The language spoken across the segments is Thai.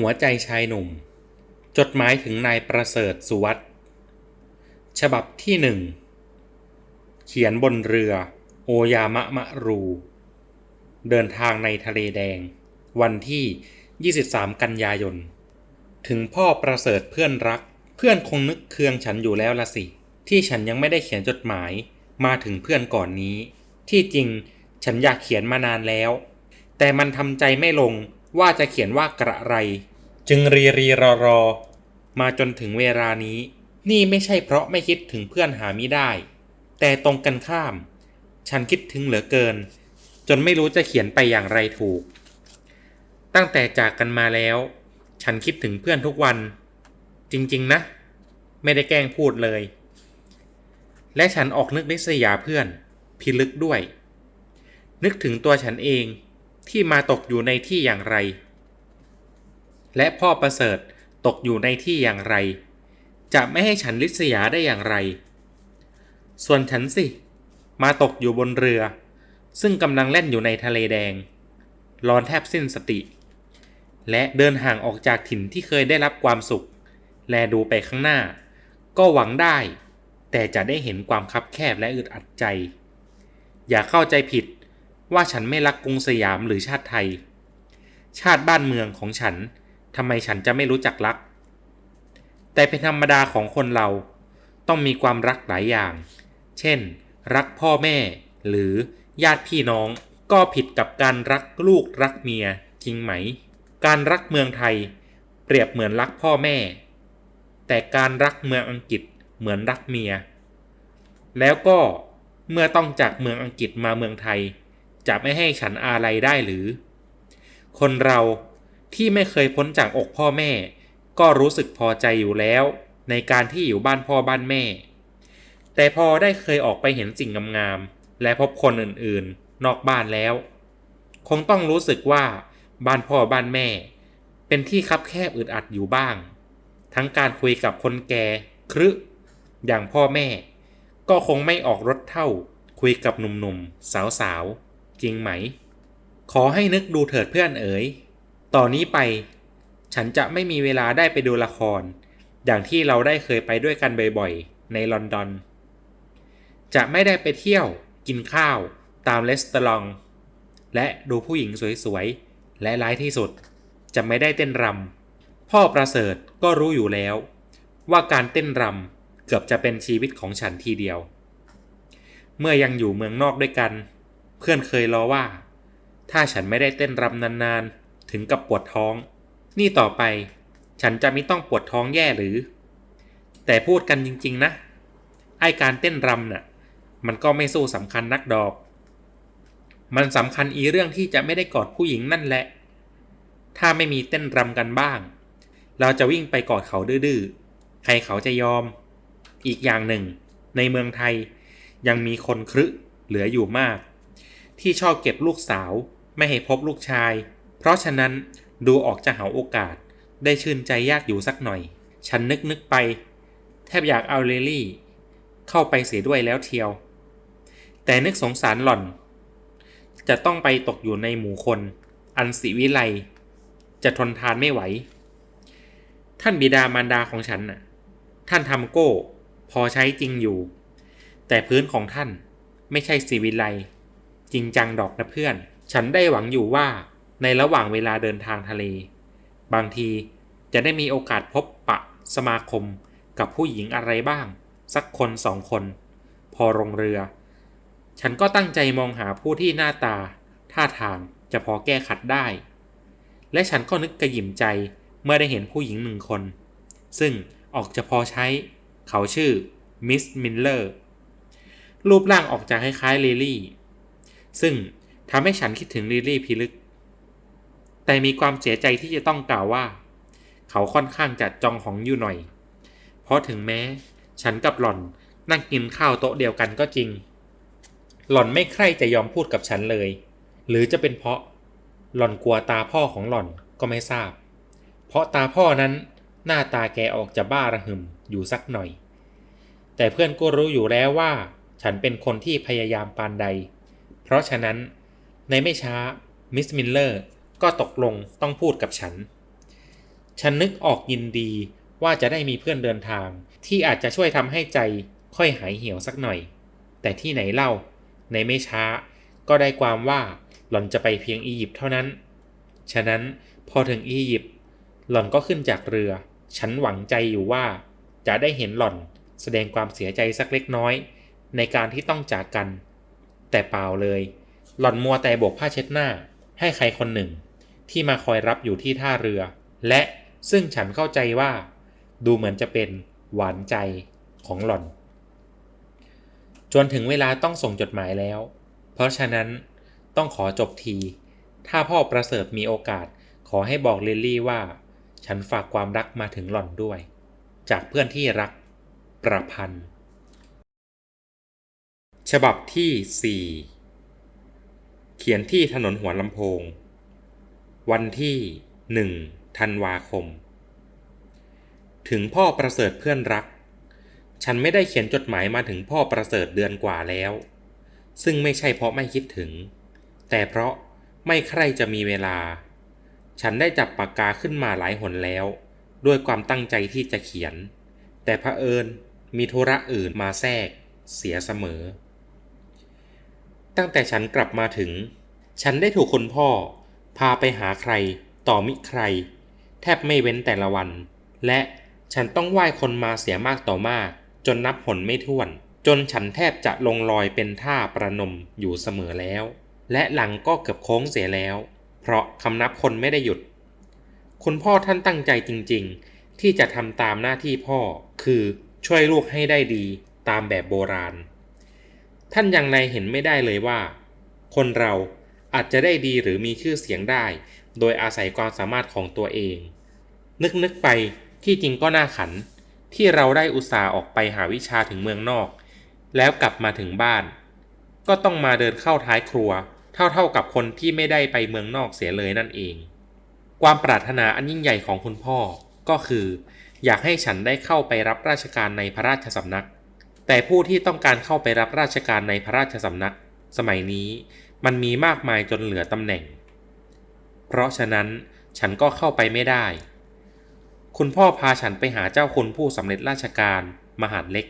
หัวใจชายหนุ่ม จดหมายถึงนายประเสริฐสุวัตฉบับที่หนึ่ง เขียนบนเรือ โอยามะมะรู เดินทางในทะเลแดง วันที่ 23 กันยายน ถึงพ่อประเสริฐเพื่อนรัก เพื่อนคงนึกเคืองฉันอยู่แล้วละสิ ที่ฉันยังไม่ได้เขียนจดหมายมาถึงเพื่อนก่อนนี้ ที่จริงฉันอยากเขียนมานานแล้ว แต่มันทำใจไม่ลง ว่าจะเขียนว่ากระไร จึงรีรีรอรอ มาจนถึงเวลานี้ นี่ไม่ใช่เพราะไม่คิดถึงเพื่อนหามิได้ แต่ตรงกันข้าม ฉันคิดถึงเหลือเกิน จนไม่รู้จะเขียนไปอย่างไรถูก ตั้งแต่จากกันมาแล้ว ฉันคิดถึงเพื่อนทุกวัน จริงๆนะ ไม่ได้แกล้งพูดเลย และฉันออกนึกนิสยาเพื่อน พิลึกด้วย นึกถึงตัวฉันเอง ที่มาตกอยู่ในที่อย่างไร และพ่อประเสริฐตกอยู่ในที่อย่างไร จะไม่ให้ฉันลิษยาได้อย่างไร ส่วนฉันสิ มาตกอยู่บนเรือ ซึ่งกำลังเล่นอยู่ในทะเลแดง ร้อนแทบสิ้นสติ และเดินห่างออกจากถิ่นที่เคยได้รับความสุข แลดูไปข้างหน้า ก็หวังได้ แต่จะได้เห็นความคับแคบและอึดอัดใจ อย่าเข้าใจผิด ว่าฉันไม่รักกรุงสยามหรือชาติไทย ชาติบ้านเมืองของฉันทำไมฉันจะไม่รู้จักรัก แต่เป็นธรรมดาของคนเราต้องมีความรักหลายอย่าง เช่น รักพ่อแม่ หรือญาติพี่น้องก็ผิดกับการรักลูกรักเมียจริงไหม การรักเมืองไทย เปรียบเหมือนรักพ่อแม่ แต่การรักเมืองอังกฤษเหมือนรักเมีย แล้วก็เมื่อต้องจากเมืองอังกฤษมาเมืองไทย จะไม่ให้ฉันอะไรได้หรือ คนเราที่ไม่เคยพ้นจากอกพ่อแม่ ก็รู้สึกพอใจอยู่แล้ว ในการที่อยู่บ้านพ่อบ้านแม่ แต่พอได้เคยออกไปเห็นสิ่งงามๆและพบคนอื่นๆ นอกบ้านแล้ว คงต้องรู้สึกว่าบ้านพ่อบ้านแม่ เป็นที่คับแคบอึดอัดอยู่บ้าง ทั้งการคุยกับคนแก่ครึอย่างพ่อแม่ ก็คงไม่ออกรถเท่าคุยกับหนุ่มๆสาวๆ จริงไหม ขอให้นึกดูเถิดเพื่อนเอ๋ย ต่อนนี้ไป ฉันจะไม่มีเวลาได้ไปดูละคร อย่างที่เราได้เคยไปด้วยกันบ่อยๆ ในลอนดอน จะไม่ได้ไปเที่ยว กินข้าว ตามเลสตอรอง และดูผู้หญิงสวยๆ และร้ายที่สุด จะไม่ได้เต้นรำ พ่อประเสริฐก็รู้อยู่แล้ว ว่าการเต้นรำเกือบจะเป็นชีวิตของฉันทีเดียว เมื่อยังอยู่เมืองนอกด้วยกัน เพื่อนเคยล้อว่า ถ้าฉันไม่ได้เต้นรำนานๆ ถึงกับปวดท้อง นี่ต่อไป ฉันจะไม่ต้องปวดท้องแย่หรือ แต่พูดกันจริงๆนะ ไอการเต้นรำน่ะ มันก็ไม่สู้สำคัญนักดอก มันสำคัญอีเรื่องที่จะไม่ได้กอดผู้หญิงนั่นแหละ ถ้าไม่มีเต้นรำกันบ้าง เราจะวิ่งไปกอดเขาดื้อๆ ใครเขาจะยอม อีกอย่างหนึ่ง ในเมืองไทยยังมีคนครึเหลืออยู่มาก ที่ชอบเก็บลูกสาว ไม่ให้พบลูกชาย เพราะฉะนั้นดูออกจะหาโอกาส ได้ชื่นใจยากอยู่สักหน่อย ฉันนึกนึกไป แทบอยากเอาเลลี่ เข้าไปเสียด้วยแล้วเทียว แต่นึกสงสารหล่อน จะต้องไปตกอยู่ในหมู่คน อันสิวิไลจะทนทานไม่ไหว ท่านบิดามารดาของฉันน่ะ ท่านทำโก้ พอใช้จริงอยู่ แต่พื้นของท่านไม่ใช่สิวิไล จริงจังดอกนะเพื่อน ฉันได้หวังอยู่ว่าในระหว่างเวลาเดินทางทะเล บางทีจะได้มีโอกาสพบปะสมาคมกับผู้หญิงอะไรบ้าง สักคนสองคน พอลงเรือ ฉันก็ตั้งใจมองหาผู้ที่หน้าตา ท่าทางจะพอแก้ขัดได้ และฉันก็นึกกระหยิมใจเมื่อได้เห็นผู้หญิงหนึ่งคน ซึ่งออกจะพอใช้ เขาชื่อมิสมิลเลอร์รูปร่างออกจะคล้ายๆลิลี่ ซึ่งทำให้ฉันคิดถึงลิลี่พิลึก แต่มีความเสียใจที่จะต้องกล่าวว่า เขาค่อนข้างจะจองหองอยู่หน่อย เพราะถึงแม้ ฉันกับหล่อนนั่งกินข้าวโต๊ะเดียวกันก็จริง หล่อนไม่ใคร่จะยอมพูดกับฉันเลย หรือจะเป็นเพราะ หล่อนกลัวตาพ่อของหล่อนก็ไม่ทราบ เพราะตาพ่อนั้นหน้าตาแกออกจะบ้าระหึมอยู่สักหน่อย แต่เพื่อนก็รู้อยู่แล้วว่า ฉันเป็นคนที่พยายามปานใด เพราะฉะนั้นในไม่ช้ามิสมิลเลอร์ก็ตกลงต้องพูดกับฉัน ฉันนึกออกยินดีว่าจะได้มีเพื่อนเดินทาง ที่อาจจะช่วยทำให้ใจค่อยหายเหี่ยวสักหน่อย แต่ที่ไหนเล่า ในไม่ช้าก็ได้ความว่าหล่อนจะไปเพียงอียิปต์เท่านั้น ฉะนั้นพอถึงอียิปต์หล่อนก็ขึ้นจากเรือ ฉันหวังใจอยู่ว่า จะได้เห็นหล่อนแสดงความเสียใจสักเล็กน้อย ในการที่ต้องจากกัน แต่เปล่าเลย หล่อนมัวแต่โบกผ้าเช็ดหน้า ให้ใครคนหนึ่ง ที่มาคอยรับอยู่ที่ท่าเรือ และซึ่งฉันเข้าใจว่า ดูเหมือนจะเป็นหวานใจของหล่อน จนถึงเวลาต้องส่งจดหมายแล้ว เพราะฉะนั้นต้องขอจบที ถ้าพ่อประเสริฐมีโอกาสขอให้บอกลิลลี่ว่า ฉันฝากความรักมาถึงหล่อนด้วย จากเพื่อนที่รักประพันธ์ ฉบับที่ 4 เขียนที่ถนนหัวลำโพง วันที่ 1 ธันวาคม ถึงพ่อประเสริฐเพื่อนรัก ฉันไม่ได้เขียนจดหมายมาถึงพ่อประเสริฐเดือนกว่าแล้ว ซึ่งไม่ใช่เพราะไม่คิดถึง แต่เพราะไม่ใครจะมีเวลา ฉันได้จับปากกาขึ้นมาหลายหนแล้ว ด้วยความตั้งใจที่จะเขียน แต่เผอิญมีธุระอื่นมาแทรกเสียเสมอ ตั้งแต่ฉันกลับมาถึง ฉันได้ถูกคุณพ่อ พาไปหาใคร ต่อมิใคร แทบไม่เว้นแต่ละวัน และฉันต้องไหว้คนมาเสียมากต่อมาก จนนับผลไม่ถ้วน จนฉันแทบจะลงรอยเป็นท่าประนมอยู่เสมอแล้ว และหลังก็เกือบโค้งเสียแล้ว เพราะคำนับคนไม่ได้หยุด คุณพ่อท่านตั้งใจจริง ๆ ที่จะทำตามหน้าที่พ่อ คือช่วยลูกให้ได้ดีตามแบบโบราณ ท่านยังในเห็นไม่ได้เลยว่า คนเราอาจจะได้ดีหรือมีชื่อเสียงได้ โดยอาศัยความสามารถของตัวเอง นึกนึกไปที่จริงก็น่าขัน ที่เราได้อุตส่าห์ออกไปหาวิชาถึงเมืองนอก แล้วกลับมาถึงบ้าน ก็ต้องมาเดินเข้าท้ายครัว เท่าๆกับคนที่ไม่ได้ไปเมืองนอกเสียเลยนั่นเอง ความปรารถนาอันยิ่งใหญ่ของคุณพ่อก็คือ อยากให้ฉันได้เข้าไปรับราชการในพระราชสำนัก แต่ผู้ที่ต้องการเข้าไปรับราชการในพระราชสำนัก สมัยนี้มันมีมากมายจนเหลือตำแหน่ง เพราะฉะนั้นฉันก็เข้าไปไม่ได้ คุณพ่อพาฉันไปหาเจ้าคุณผู้สำเร็จราชการมหาดเล็ก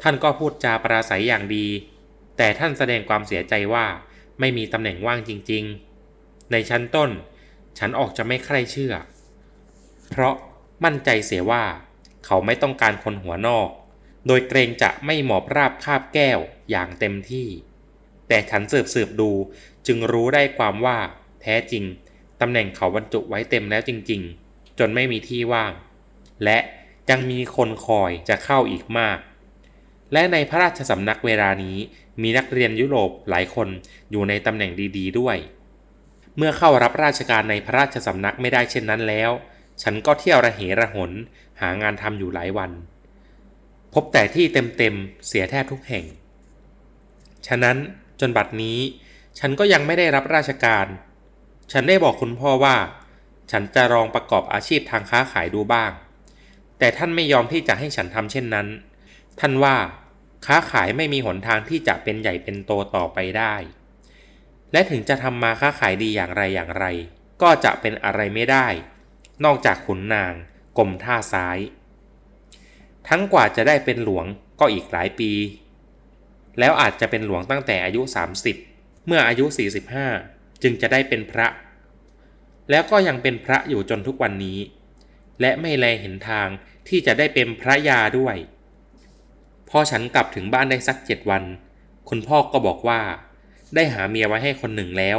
ท่านก็พูดจาปราศัยอย่างดี แต่ท่านแสดงความเสียใจว่าไม่มีตำแหน่งว่างจริง ๆ ในชั้นต้น ฉันออกจะไม่ใคร่เชื่อ เพราะมั่นใจเสียว่าเขาไม่ต้องการคนหัวนอก โดยเกรงจะไม่หมอบราบคาบแก้วอย่างเต็มที่ แต่ฉันสืบสืบดูจึงรู้ได้ความว่าแท้จริงตำแหน่งเขาบรรจุไว้เต็มแล้วจริง ๆ จนไม่มีที่ว่าง และยังมีคนคอยจะเข้าอีกมาก และในพระราชสำนักเวลานี้มีนักเรียนยุโรปหลายคนอยู่ในตำแหน่งดี ๆ ด้วย เมื่อเข้ารับราชการในพระราชสำนักไม่ได้เช่นนั้นแล้ว ฉันก็เที่ยวระเหระหนหางานทำอยู่หลายวัน บแต่ที่เต็มๆ เสียแทบทุกแห่ง ฉะนั้นจนบัดนี้ ฉันก็ยังไม่ได้รับราชการ ฉันได้บอกคุณพ่อว่า ฉันจะลองประกอบอาชีพทางค้าขายดูบ้าง แต่ท่านไม่ยอมที่จะให้ฉันทำเช่นนั้น ท่านว่าค้าขายไม่มีหนทางที่จะเป็นใหญ่เป็นโตต่อไปได้ และถึงจะทำมาค้าขายดีอย่างไรอย่างไร ก็จะเป็นอะไรไม่ได้ นอกจากขุนนางกรมท่าซ้าย ทั้งกว่าจะได้เป็นหลวงก็อีกหลายปี แล้วอาจจะเป็นหลวงตั้งแต่อายุ 30 เมื่ออายุ 45 จึงจะได้เป็นพระ แล้วก็ยังเป็นพระอยู่จนทุกวันนี้ และไม่แลเห็นทางที่จะได้เป็นพระยาด้วย พอฉันกลับถึงบ้านได้สักเจ็ดวัน คุณพ่อก็บอกว่า ได้หาเมียไว้ให้คนหนึ่งแล้ว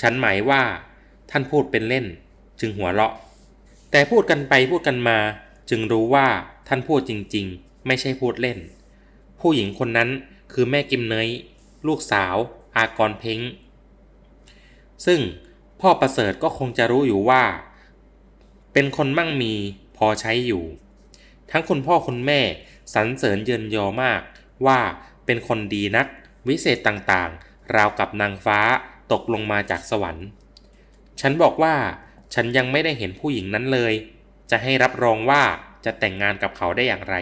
ฉันหมายว่า ท่านพูดเป็นเล่น จึงหัวเราะ แต่พูดกันไปพูดกันมา จึงรู้ว่า ท่านพูดจริงๆ ไม่ใช่พูดเล่น ผู้หญิงคนนั้นคือแม่กิมเนยลูกสาว อากรเพ้ง ซึ่งพ่อประเสริฐก็คงจะรู้อยู่ว่า เป็นคนมั่งมีพอใช้อยู่ ทั้งคุณพ่อคุณแม่สรรเสริญเยินยอมากว่าเป็นคนดีนัก วิเศษต่างๆ ราวกับนางฟ้าตกลงมาจากสวรรค์ ฉันบอกว่าฉันยังไม่ได้เห็นผู้หญิงนั้นเลย จะให้รับรองว่า จะแต่งงานกับเขาได้อย่างไร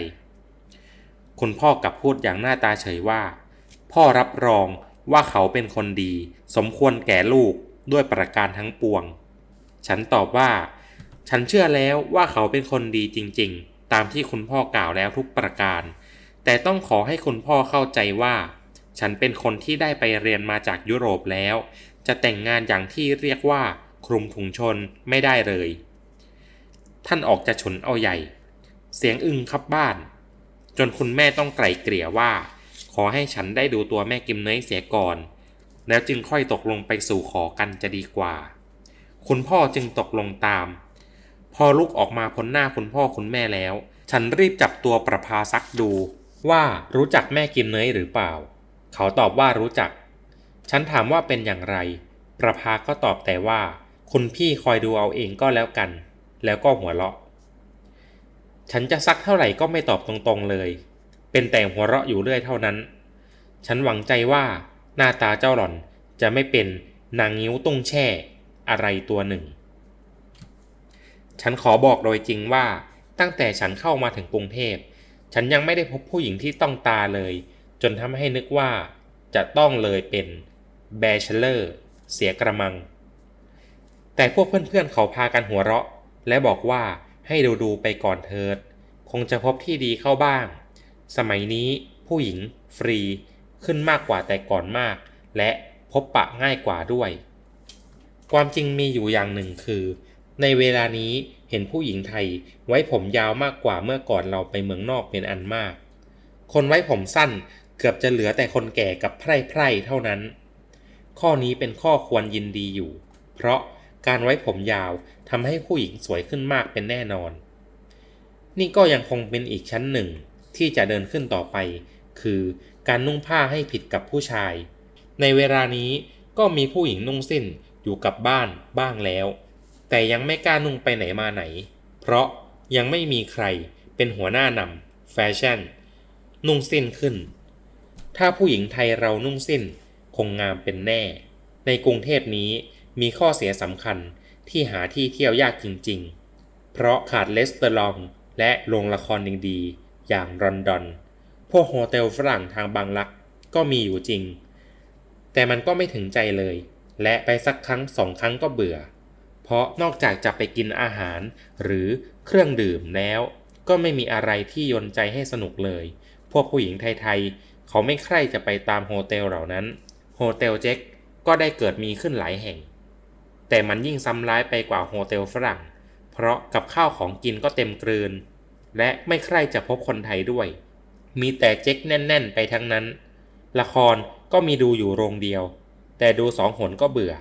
คุณพ่อกลับพูดอย่างหน้าตาเฉยว่า พ่อรับรองว่าเขาเป็นคนดี สมควรแก่ลูกด้วยประการทั้งปวง ฉันตอบว่า ฉันเชื่อแล้วว่าเขาเป็นคนดีจริงๆ ตามที่คุณพ่อกล่าวแล้วทุกประการ แต่ต้องขอให้คุณพ่อเข้าใจว่า ฉันเป็นคนที่ได้ไปเรียนมาจากยุโรปแล้ว จะแต่งงานอย่างที่เรียกว่าคลุมถุงชนไม่ได้เลย ท่านออกจะฉุนเอาใหญ่ เสียงอึงครับบ้าน จนคุณแม่ต้องไกล่เกลี่ยว่า ขอให้ฉันได้ดูตัวแม่กิมเนยเสียก่อน แล้วจึงค่อยตกลงไปสู่ขอกันจะดีกว่า คุณพ่อจึงตกลงตาม พอลุกออกมาพ้นหน้าคุณพ่อคุณแม่แล้ว ฉันรีบจับตัวประภาซักดู ว่ารู้จักแม่กิมเนยหรือเปล่า เขาตอบว่ารู้จัก ฉันถามว่าเป็นอย่างไร ประภาก็ตอบแต่ว่า คุณพี่คอยดูเอาเองก็แล้วกัน แล้วก็หัวเราะ ฉันจะซักเท่าไหร่ก็ไม่ตอบตรงๆเลย เป็นแต่หัวเราะอยู่เรื่อยเท่านั้น ฉันหวังใจว่าหน้าตาเจ้าหล่อนจะไม่เป็นนางงิ้วตุ้งแช่อะไรตัวหนึ่ง ฉันขอบอกโดยจริงว่าตั้งแต่ฉันเข้ามาถึงกรุงเทพ ฉันยังไม่ได้พบผู้หญิงที่ต้องตาเลย จนทำให้นึกว่าจะต้องเลยเป็นแบชเลอร์เสียกระมัง แต่พวกเพื่อนๆเขาพากันหัวเราะ และบอกว่า ให้ดูดูไปก่อนเถิด คงจะพบที่ดีเข้าบ้าง สมัยนี้ผู้หญิงฟรีขึ้นมากกว่าแต่ก่อนมาก และพบปะง่ายกว่าด้วย ความจริงมีอยู่อย่างหนึ่งคือ ในเวลานี้เห็นผู้หญิงไทยไว้ผมยาวมากกว่าเมื่อก่อนเราไปเมืองนอกเป็นอันมาก คนไว้ผมสั้นเกือบจะเหลือแต่คนแก่กับไพร่ไพร่เท่านั้น ข้อนี้เป็นข้อควรยินดีอยู่ เพราะ การไว้ผมยาวทำให้ผู้หญิงสวยขึ้นมากเป็นแน่นอน นี่ก็ยังคงเป็นอีกชั้นหนึ่งที่จะเดินขึ้นต่อไป คือการนุ่งผ้าให้ผิดกับผู้ชาย ในเวลานี้ก็มีผู้หญิงนุ่งสิ้นอยู่กับบ้านบ้างแล้ว แต่ยังไม่กล้านุ่งไปไหนมาไหน เพราะยังไม่มีใครเป็นหัวหน้านำแฟชั่น นุ่งสิ้นขึ้น ถ้าผู้หญิงไทยเรานุ่งสิ้นคงงามเป็นแน่ ในกรุงเทพนี้ มีข้อเสียสำคัญที่หาที่เที่ยวยากจริงๆ เพราะขาดเลสเตอร์ลองและโรงละครดีๆอย่างลอนดอน พวกโฮเทลฝรั่งทางบางรักก็มีอยู่จริง แต่มันก็ไม่ถึงใจเลย และไปสักครั้งสองครั้งก็เบื่อ เพราะนอกจากจะไปกินอาหารหรือเครื่องดื่มแล้ว ก็ไม่มีอะไรที่ยนใจให้สนุกเลย พวกผู้หญิงไทยๆ เขาไม่ใคร่จะไปตามโฮเทลเหล่านั้น โฮเทลเจ็คก็ได้เกิดมีขึ้นหลายแห่ง แต่มันยิ่งซ้ำร้ายไปกว่าโฮเทลฝรั่ง เพราะกับข้าวของกินก็เต็มกลืน และไม่ใคร่จะพบคนไทยด้วย มีแต่เจ๊กแน่น ๆ ไปทั้งนั้น ละครก็มีดูอยู่โรงเดียว แต่ดูสองหนก็เบื่อ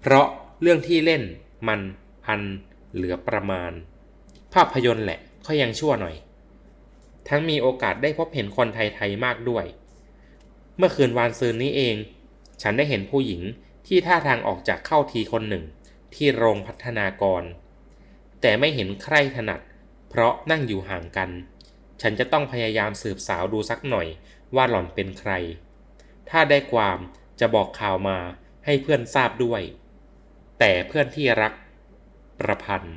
เพราะเรื่องที่เล่นมันอันเหลือประมาณ ภาพยนตร์แหละก็ยังชั่วหน่อย ทั้งมีโอกาสได้พบเห็นคนไทยๆมากด้วย เมื่อคืนวานซืนนี้เอง ฉันได้เห็นผู้หญิง ที่ท่าทางออกจากเข้าทีคนหนึ่ง ที่โรงพัฒนากร แต่ไม่เห็นใครถนัด เพราะนั่งอยู่ห่างกัน ฉันจะต้องพยายามสืบสาวดูสักหน่อยว่าหล่อนเป็นใคร ถ้าได้ความจะบอกข่าวมาให้เพื่อนทราบด้วย แต่เพื่อนที่รัก ประพันธ์